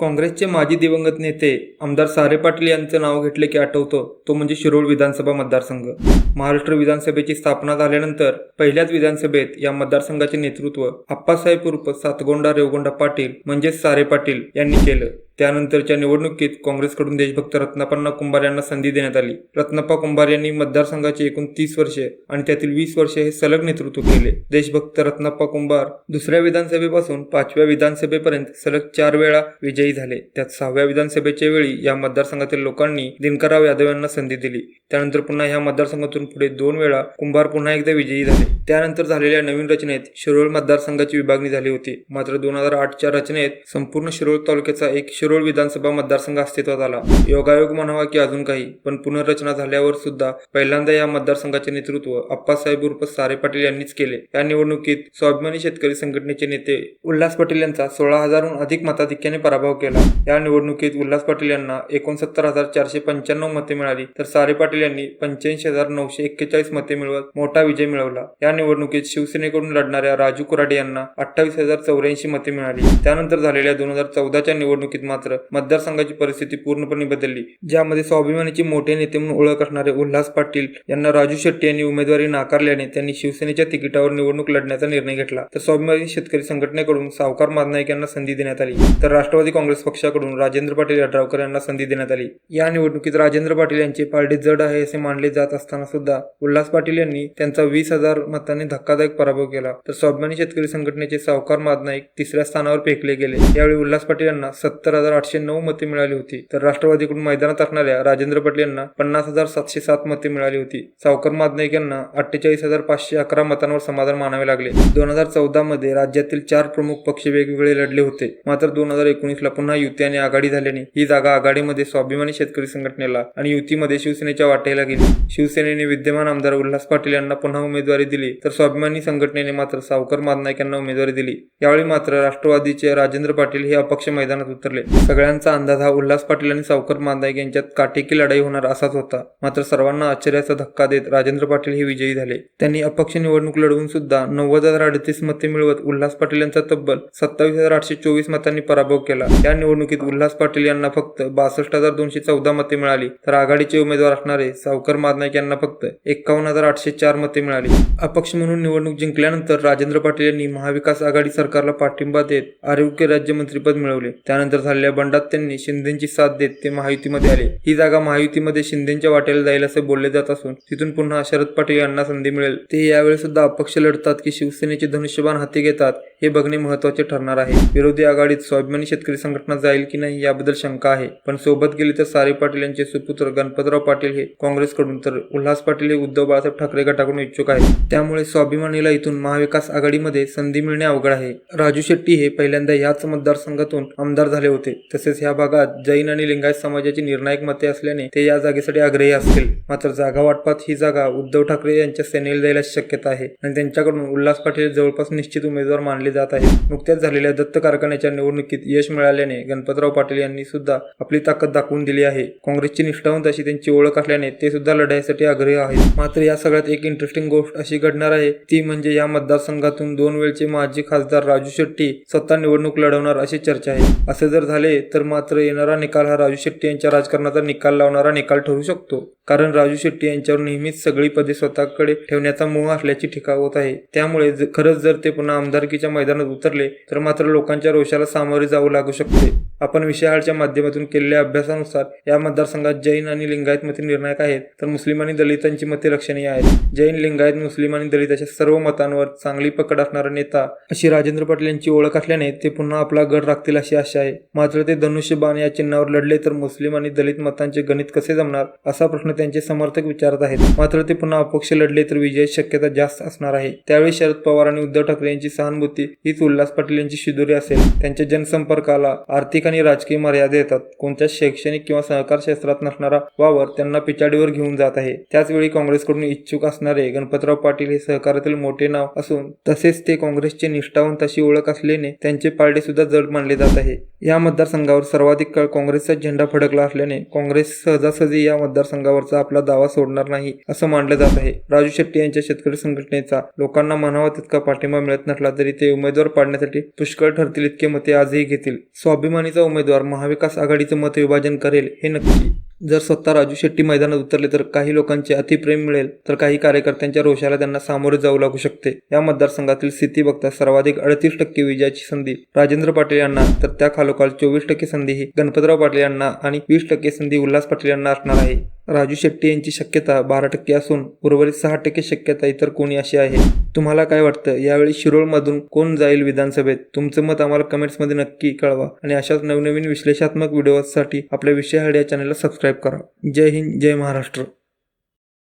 काँग्रेसचे माजी दिवंगत नेते आमदार सारे पाटील यांचं नाव घेतले की आठवतं. तो म्हणजे शिरोळ विधानसभा मतदारसंघ. महाराष्ट्र विधानसभेची स्थापना झाल्यानंतर पहिल्याच विधानसभेत या मतदारसंघाचे नेतृत्व आप्पासाहेब उर्फ सातगोंडा रेवगोंडा पाटील म्हणजेच सारे पाटील यांनी केलं. त्यानंतरच्या निवडणुकीत काँग्रेसकडून देशभक्त रत्नापन्ना कुंभार यांना संधी देण्यात आली. रत्नाप्पा कुंभार यांनी मतदारसंघाचे एकूण तीस वर्षे आणि त्यातील वीस वर्षे हे सलग नेतृत्व केले. देशभक्त रत्नाप्पा कुंभार दुसऱ्या विधानसभेपासून पाचव्या विधानसभेपर्यंत सलग चार वेळा विजयी झाले. त्यात सहाव्या विधानसभेच्या वेळी या मतदारसंघातील लोकांनी दिनकरराव यादव यांना संधी दिली. त्यानंतर पुन्हा ह्या मतदारसंघातून पुढे दोन वेळा कुंभार पुन्हा एकदा विजयी झाले. त्यानंतर झालेल्या नवीन रचनेत शिरोळ मतदारसंघाची विभागणी झाली होती. मात्र दोन हजार आठच्या रचनेत संपूर्ण शिरोळ तालुक्याचा एक शिरोळ विधानसभा मतदारसंघ अस्तित्वात आला. योगायोग म्हणावा की अजून काही पण पुनर्रचना झाल्यावर सुद्धा पहिल्यांदा या मतदारसंघाचे नेतृत्व अप्पासाहेब उर्फ सारे पाटील यांनीच केले. या निवडणुकीत स्वाभिमानी शेतकरी संघटनेचे नेते उल्हास पाटील यांचा सोळा हजारहून अधिक मताधिक्याने पराभव केला. या निवडणुकीत उल्हास पाटील यांना एकोणसत्तर हजार चारशे पंच्याण्णव मते मिळाली तर सारे पाटील यांनी पंच्याऐंशी हजार नऊशे एक्केचाळीस मते मिळवत मोठा विजय मिळवला. या निवडणुकीत शिवसेनेकडून लढणाऱ्या राजू कुराडे यांना अठ्ठावीस हजार चौऱ्याऐंशी मते मिळाली. त्यानंतर झालेल्या दोन हजार चौदाच्या निवडणुकीत मात्र मतदारसंघाची परिस्थिती पूर्णपणे बदलली ज्यामध्ये स्वाभिमानीचे मोठे नेते म्हणून ओळख असणारे उल्हास पाटील यांना राजू शेट्टी यांनी उमेदवारी नाकारल्याने त्यांनी शिवसेनेच्या तिकिटावर निवडणूक लढण्याचा निर्णय घेतला. तर स्वाभिमानी शेतकरी संघटनेकडून सावकार माधनाईक यांना संधी देण्यात आली. तर राष्ट्रवादी काँग्रेस पक्षाकडून राजेंद्र पाटील यड्रावकर यांना संधी देण्यात आली. या निवडणुकीत राजेंद्र पाटील यांचे पारडे जड आहे असे मानले जात असताना सुद्धा उल्हास पाटील यांनी त्यांचा वीस हजार मतांनी धक्कादायक पराभव केला. तर स्वाभिमानी शेतकरी संघटनेचे सावकार माधनाईक तिसऱ्या स्थानावर फेकले गेले. यावेळी उल्हास पाटील यांना सत्तर हजार आठशे नऊ मते मिळाली होती. तर राष्ट्रवादीकडून मैदानात असणाऱ्या राजेंद्र पटेल यांना पन्नास हजार सातशे सात मते मिळाली होती. सावकर मादनाईक यांना अठ्ठेचाळीस हजार पाचशे अकरा मतांवर समाधान मानावे लागले. दोन हजार चौदा मध्ये राज्यातील चार प्रमुख पक्ष वेगवेगळे लढले होते. मात्र दोन हजार एकोणीस ला पुन्हा युती आणि आघाडी झाल्याने ही जागा आघाडीमध्ये स्वाभिमानी शेतकरी संघटनेला आणि युतीमध्ये शिवसेनेच्या वाटेला गेली. शिवसेनेने विद्यमान आमदार उल्हास पाटील यांना पुन्हा उमेदवारी दिली. तर स्वाभिमानी संघटनेने मात्र सावकर मादनाईक यांना उमेदवारी दिली. यावेळी मात्र राष्ट्रवादीचे राजेंद्र पाटील हे अपक्ष मैदानात उतरले. सगळ्यांचा अंदाज हा उल्हास पाटील आणि सावकर मांदाईक यांच्यात काटेकी लढाई होणार असाच होता. मात्र सर्वांना आश्चर्याचा धक्का देत राजेंद्र पाटील हे विजयी झाले. त्यांनी अपक्ष निवडणूक लढवून सुद्धा नव्वद हजार अडतीस मते मिळवत उल्हास पाटील यांचा तब्बल सत्तावीस हजार आठशे चोवीस मतांनी पराभव केला. या निवडणुकीत उल्हास पाटील यांना फक्त बासष्ट हजार दोनशे चौदा मते मिळाली. तर आघाडीचे उमेदवार असणारे सावकर मादनाईक यांना फक्त एक्कावन्न हजार आठशे चार मते मिळाली. अपक्ष म्हणून निवडणूक जिंकल्यानंतर राजेंद्र पाटील यांनी महाविकास आघाडी सरकारला पाठिंबा देत आरोग्य राज्यमंत्रीपद मिळवले. त्यानंतर झाले झालेल्या बंडात त्यांनी शिंदेची साथ देत ते महायुतीमध्ये आले. ही जागा महायुतीमध्ये शिंदेच्या वाटेला जाईल असे बोलले जात असून तिथून पुन्हा शरद पाटील यांना संधी मिळेल. ते यावेळी सुद्धा अपक्ष लढतात की शिवसेनेचे धनुष्यबाण हाती घेतात हे बघणे महत्त्वाचे ठरणार आहे. विरोधी आघाडीत स्वाभिमानी शेतकरी संघटना जाईल की नाही याबद्दल शंका आहे. पण सोबत गेले तर सारे पाटील यांचे सुपुत्र गणपतराव पाटील हे काँग्रेसकडून तर उल्हास पाटील हे उद्धव बाळासाहेब ठाकरे गटाकडून इच्छुक आहेत. त्यामुळे स्वाभिमानीला इथून महाविकास आघाडीमध्ये संधी मिळणे अवघड आहे. राजू शेट्टी हे पहिल्यांदा याच मतदारसंघातून आमदार झाले होते. तसेच ह्या भागात जैन आणि लिंगायत समाजाची निर्णायक मते असल्याने ते या जागेसाठी आग्रही असतील. मात्र जागा वाटपात ही जागा उद्धव ठाकरे यांच्या सेनेला जायला शक्यता आहे आणि त्यांच्याकडून उल्हास पाटील जवळपास निश्चित उमेदवार मानले जात आहे नुकत्याच झालेल्या दत्त कारखान्याच्या निवडणुकीत यश मिळाल्याने गणपतराव पाटील यांनी सुद्धा आपली ताकद दाखवून दिली आहे. काँग्रेसची निष्ठावंत अशी त्यांची ओळख असल्याने ते सुद्धा लढाईसाठी आग्रही आहेत. मात्र या सगळ्यात एक इंटरेस्टिंग गोष्ट अशी घडणार आहे. ती म्हणजे या मतदारसंघातून दोन वेळचे माजी खासदार राजू शेट्टी स्वतः निवडणूक लढवणार अशी चर्चा आहे. असे जर झाले तर मात्र येणारा निकाल हा राजू शेट्टी यांच्या राजकारणाचा निकाल लावणारा निकाल ठरू शकतो. कारण राजू शेट्टी यांच्यावर नेहमीच सगळी पदे स्वतःकडे ठेवण्याचा मोह असल्याची टीका होत आहे. त्यामुळे खरंच जर ते पुन्हा आमदारकीच्या मैदानात उतरले तर मात्र लोकांच्या रोषाला सामोरे जावं लागू शकते. आपण विषयाच्या माध्यमातून केलेल्या अभ्यासानुसार या मतदारसंघात जैन आणि लिंगायत मते निर्णायक आहेत. तर मुस्लिम आणि दलितांची मते लक्षणीय आहेत. जैन लिंगायत मुस्लिम आणि दलिताच्या सर्व मतांवर चांगली पकड असणारा नेता अशी राजेंद्र पाटील यांची ओळख असल्याने ते पुन्हा आपला गड राखतील अशी आशा आहे. मात्र ते धनुष्यबाण या चिन्हावर लढले तर मुस्लिम आणि दलित मतांचे गणित कसे जमणार? असा प्रश्न त्यांचे समर्थक विचारत आहेत. मात्र ते पुन्हा अपक्ष लढले तर विजय शक्यता जास्त असणार आहे. त्यावेळी शरद पवार आणि उद्धव ठाकरे यांची सहानुभूती हीच उल्हास पाटील यांची शिदोरी असेल. त्यांच्या जनसंपर्काला आर्थिक आणि राजकीय मर्यादा येतात. कोणत्या शैक्षणिक किंवा सहकार क्षेत्रात नसणारा वावर त्यांना पिछाडीवर घेऊन जात आहे. त्याचवेळी काँग्रेसकडून इच्छुक असणारे गणपतराव पाटील हे सहकारातील मोठे नाव असून तसेच ते काँग्रेसचे निष्ठावंत अशी ओळख असल्याने त्यांचे पारडे सुद्धा जड मानले जात आहे. या मतदारसंघावर सर्वाधिक काळ काँग्रेसचा झेंडा फडकला असल्याने काँग्रेस सहजासहजी या मतदारसंघावरचा आपला दावा सोडणार नाही असं मानलं जात आहे. राजू शेट्टी यांच्या शेतकरी संघटनेचा लोकांना म्हणावा तितका पाठिंबा मिळत नसला तरी ते उमेदवार पाडण्यासाठी पुष्कळ ठरतील इतके मते आजही घेतील. स्वाभिमानीचा उमेदवार महाविकास आघाडीचं मत विभाजन करेल हे नक्की. जर स्वतः राजू शेट्टी मैदानात उतरले तर काही लोकांचे अतिप्रेम मिळेल तर काही कार्यकर्त्यांच्या रोषाला त्यांना सामोरे जाऊ लागू शकते. या मतदारसंघातील स्थिती बघता सर्वाधिक अडतीस टक्के विजयाची संधी राजेंद्र पाटील यांना तर त्या खालोखाल चोवीस टक्के संधी ही गणपतराव पाटील यांना आणि वीस टक्के संधी उल्हास पाटील यांना असणार आहे. राजू शेट्टी यांची शक्यता बारा टक्के असून उर्वरित सहा टक्के शक्यता इतर कोणी अशी आहे. तुम्हाला काय वाटतं? यावेळी शिरोळमधून कोण जाईल विधानसभेत? तुमचं मत आम्हाला कमेंट्समध्ये नक्की कळवा आणि अशाच नवनवीन विश्लेषात्मक व्हिडिओसाठी आपल्या विषय हड या चॅनलला सबस्क्राईब करा. जय हिंद जय महाराष्ट्र.